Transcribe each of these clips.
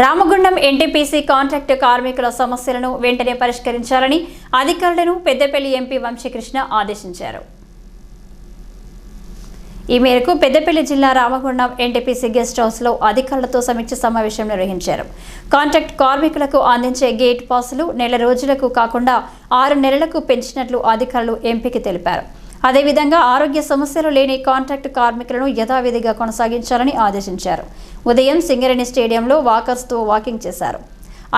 Ramagundam NTPC contract కార్మికుల సమస్యలను వెంటనే పరిష్కరించాలని అధికారులను పెద్దపల్లి ఎంపీ వంశీకృష్ణ ఆదేశించారు. ఈ మేరకు పెద్దపల్లి జిల్లా రామగుండం ఎన్టీపీసీ గెస్ట్ హౌస్లో అధికారులతో సమీక్ష సమావేశం నిర్వహించారు. కాంట్రాక్ట్ కార్మికులకు అందించే గేట్ పాసులు నెల రోజులకు కాకుండా ఆరు నెలలకు పెంచినట్లు అధికారులు ఎంపీకి తెలిపారు. అదేవిధంగా ఆరోగ్య సమస్యలు లేని కాంట్రాక్ట్ కార్మికులను యథావిధిగా కొనసాగించాలని ఆదేశించారు. ఉదయం సింగరేణి స్టేడియంలో వాకర్స్తో వాకింగ్ చేశారు.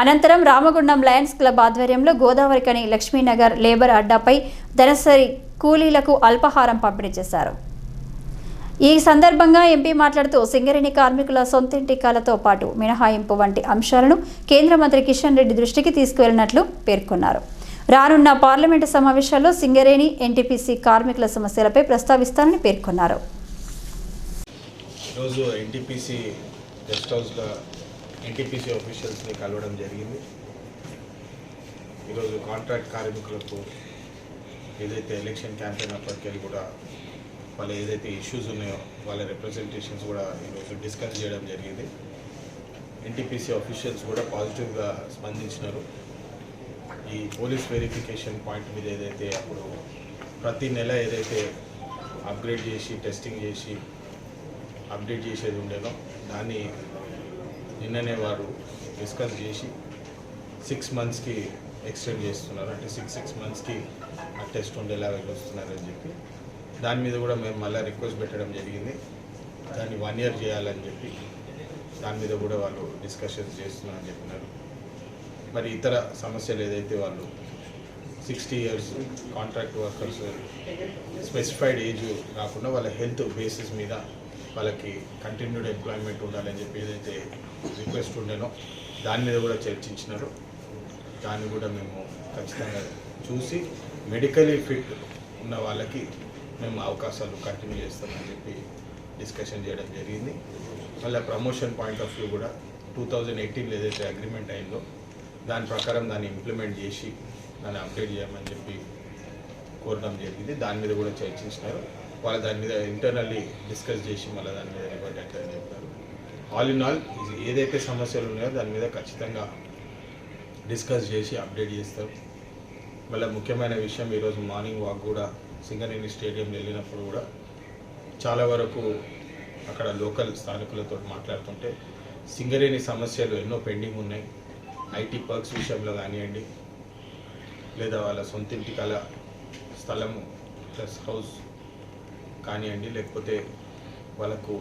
అనంతరం రామగుండం లయన్స్ క్లబ్ ఆధ్వర్యంలో గోదావరికని లక్ష్మీనగర్ లేబర్ అడ్డాపై ధనసరి కూలీలకు అల్పాహారం పంపిణీ చేశారు. ఈ సందర్భంగా ఎంపీ మాట్లాడుతూ సింగరేణి కార్మికుల సొంతింటి కలతో పాటు మినహాయింపు వంటి అంశాలను కేంద్ర మంత్రి కిషన్ రెడ్డి దృష్టికి తీసుకువెళ్ళినట్లు పేర్కొన్నారు. రానున్న పార్లమెంటు సమావేశాల్లో సింగరేణి ఎన్టీపీసీ కార్మికుల సమస్యలపై ప్రస్తావిస్తానని పేర్కొన్నారు. ఈరోజు ఎన్టీపీసీ గెస్ట్ హౌస్లో ఎన్టీపీసీ ఆఫీషియల్స్ని కలవడం జరిగింది. ఈరోజు కాంట్రాక్ట్ కార్మికులకు ఏదైతే ఎలక్షన్ క్యాంపెయిన్ అప్పటికెళ్ళి కూడా వాళ్ళ ఏదైతే ఇష్యూస్ ఉన్నాయో వాళ్ళ రిప్రజెంటేషన్స్ కూడా ఈరోజు డిస్కస్ చేయడం జరిగింది. ఎన్టీపీసీ ఆఫీషియల్స్ కూడా పాజిటివ్గా స్పందించినారు. ఈ పోలీస్ వెరిఫికేషన్ పాయింట్ మీద ఏదైతే అప్పుడు ప్రతి నెల ఏదైతే అప్గ్రేడ్ చేసి టెస్టింగ్ చేసి అప్డేట్ చేసేది ఉండేదో దాన్ని నిన్ననే వారు డిస్కస్ చేసి సిక్స్ మంత్స్కి ఎక్స్టెండ్ చేస్తున్నారు. అంటే సిక్స్ సిక్స్ మంత్స్కి ఆ టెస్ట్ ఉండేలాగా వస్తున్నారని చెప్పి. దాని మీద కూడా మేము మళ్ళీ రిక్వెస్ట్ పెట్టడం జరిగింది. దాన్ని వన్ ఇయర్ చేయాలని చెప్పి దాని మీద కూడా వాళ్ళు డిస్కషన్స్ చేస్తున్నారని చెప్పినారు. మరి ఇతర సమస్యలు ఏదైతే వాళ్ళు sixty years contract workers specified age కాకుండా వాళ్ళ హెల్త్ బేసిస్ మీద వాళ్ళకి కంటిన్యూడ్ ఎంప్లాయ్మెంట్ ఉండాలని చెప్పి ఏదైతే రిక్వెస్ట్ ఉండేనో దాని మీద కూడా చర్చించినారు. దాన్ని కూడా మేము ఖచ్చితంగా చూసి మెడికలీ ఫిట్ ఉన్న వాళ్ళకి మేము అవకాశాలు కంటిన్యూ చేస్తామని చెప్పి డిస్కషన్ చేయడం జరిగింది. మళ్ళీ ప్రమోషన్ పాయింట్ ఆఫ్ వ్యూ కూడా టూ థౌజండ్ ఎయిటీన్లో ఏదైతే అగ్రిమెంట్ అయిందో దాని ప్రకారం దాన్ని ఇంప్లిమెంట్ చేసి దాన్ని అప్డేట్ చేయమని చెప్పి కోరడం జరిగింది. దాని మీద కూడా చర్చించినారు. వాళ్ళు దాని మీద ఇంటర్నల్లీ డిస్కస్ చేసి మళ్ళీ దాని మీద రిపోర్ట్ అవుతారని చెప్పారు. ఆల్ ఇన్ ఆల్ ఏదైతే సమస్యలు ఉన్నాయో దాని మీద ఖచ్చితంగా డిస్కస్ చేసి అప్డేట్ చేస్తారు. మళ్ళీ ముఖ్యమైన విషయం ఈరోజు మార్నింగ్ వాక్ కూడా సింగరేణి స్టేడియం వెళ్ళినప్పుడు కూడా చాలా వరకు అక్కడ లోకల్ స్థానికులతో మాట్లాడుతుంటే సింగరేణి సమస్యలు ఎన్నో పెండింగ్ ఉన్నాయి. ఐటీ పర్క్స్ విషయంలో కానివ్వండి లేదా వాళ్ళ సొంతింటి కల స్థలము ప్లస్ హౌస్ కానివ్వండి లేకపోతే వాళ్ళకు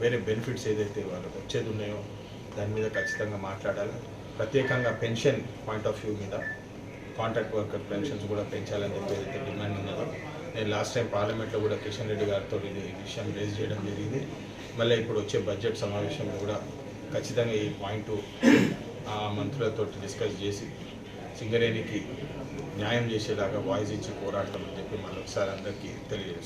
వేరే బెనిఫిట్స్ ఏదైతే వాళ్ళకు వచ్చేది ఉన్నాయో దాని మీద ఖచ్చితంగా మాట్లాడాలి. ప్రత్యేకంగా పెన్షన్ పాయింట్ ఆఫ్ వ్యూ మీద కాంట్రాక్ట్ వర్కర్ పెన్షన్స్ కూడా పెంచాలని చెప్పి ఏదైతే డిమాండ్ ఉన్నదో నేను లాస్ట్ టైం పార్లమెంట్లో కూడా కిషన్ రెడ్డి గారితో ఇది ఈ విషయం రేజ్ చేయడం జరిగింది. మళ్ళీ ఇప్పుడు వచ్చే బడ్జెట్ సమావేశంలో కూడా ఖచ్చితంగా ఈ పాయింట్ మంత్రులతో డిస్కస్ చేసి సింగరేణికి న్యాయం చేసేలాగా వాయిస్ ఇచ్చి పోరాడతామని చెప్పి మళ్ళీ ఒకసారి అందరికీ తెలియజేస్తాం